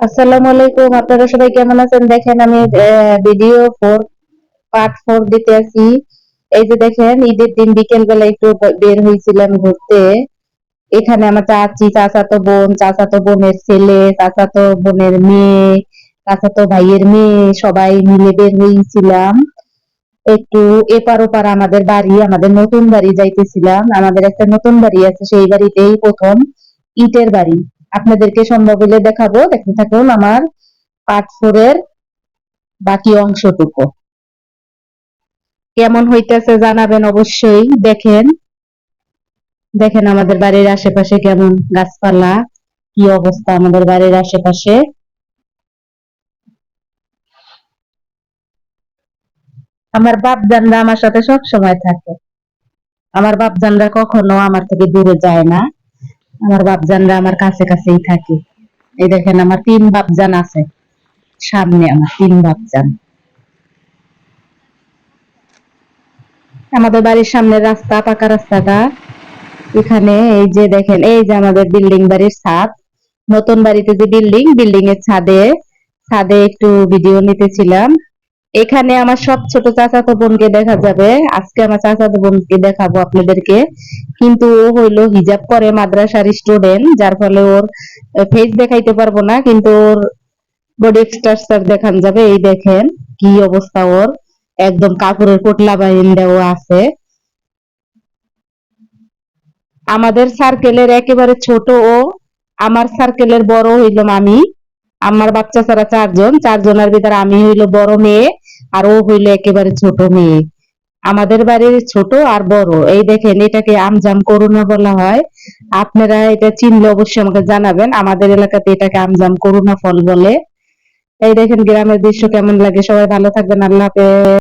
আসসালামু আলাইকুম, আপনারা সবাই কেমন আছেন? দেখেন আমি ভিডিও ফোর পার্ট ফোর দিতে আছি। এই যে দেখেন, ঈদের দিন বিকেল বেলা একটু বের হয়েছিলাম ঘুরতে। এখানে আমার চাচি, চাচাতো বোন, চাচাতো বোনের ছেলে, চাচাতো বোনের মেয়ে, চাচাতো ভাইয়ের মেয়ে, সবাই মিলে বের হয়েছিলাম। একটু এপার ওপার আমাদের বাড়ি, আমাদের নতুন বাড়ি যাইতেছিলাম। আমাদের একটা নতুন বাড়ি আছে, সেই বাড়িতেই প্রথম ইটের বাড়ি। আপনাদেরকে সম্ভব হলে দেখাবো। দেখতে থাকুন আমার পার্ট ফোর এর বাকি অংশটুকু। কেমন হইতেছে জানাবেন অবশ্যই দেখেন। দেখেন আমাদের বাড়ির আশেপাশে কেমন গাছপালা, কি অবস্থা আমাদের বাড়ির আশেপাশে। আমার বাপজানরা আমার সাথে সব সময় থাকে। আমার বাপজানরা কখনো আমার থেকে দূরে যায় না। আমার বাপজানরা আমার কাছে কাছেই থাকে। এই দেখেন, আমার তিন বাপজান আছে। সামনে আমার তিন বাপজান। আমাদের বাড়ির সামনে রাস্তা, পাকা রাস্তাটা। এখানে এই যে দেখেন, এই যে আমাদের বিল্ডিং বাড়ির ছাদ। নতুন বাড়িতে যে বিল্ডিং বিল্ডিং এর ছাদে ছাদে একটু ভিডিও নিতেছিলাম। এখানে আমার সব ছোট চাচাতো বোনকে দেখা যাবে। আজকে আমার চাচাতো বোনকে দেখাবো আপনাদেরকে। কিন্তু ও হইল হিজাব করে মাদ্রাসার স্টুডেন্ট যার ফলে ওর ফেস দেখাইতে পারব না, কিন্তু ওর বডি স্ট্রাকচার দেখান যাবে। এই দেখেন কি অবস্থা ওর। একদম কাপড়ের পোটলা বাইন্দাও আছে। আমাদের সার্কেলের একেবারে ছোট ও, আমার সার্কেলের বড় হইলাম আমি। আমার বাচ্চা ছাড়া চারজন, চারজনের ভিতরে আমি হইল বড় মেয়ে। আর ও হইল একেবারে ছোট মেয়ে। আমাদের বাড়ির ছোট আর বড়। এই দেখেন, এটাকে আমজাম করুণা বলা হয়। আপনারা এটা চিনলে অবশ্যই আমাকে জানাবেন। আমাদের এলাকাতে এটাকে আমজাম করুণা ফল বলে। এই দেখেন, গ্রামের দৃশ্য কেমন লাগে? সবাই ভালো থাকবেন। আল্লাহ হাফেজ।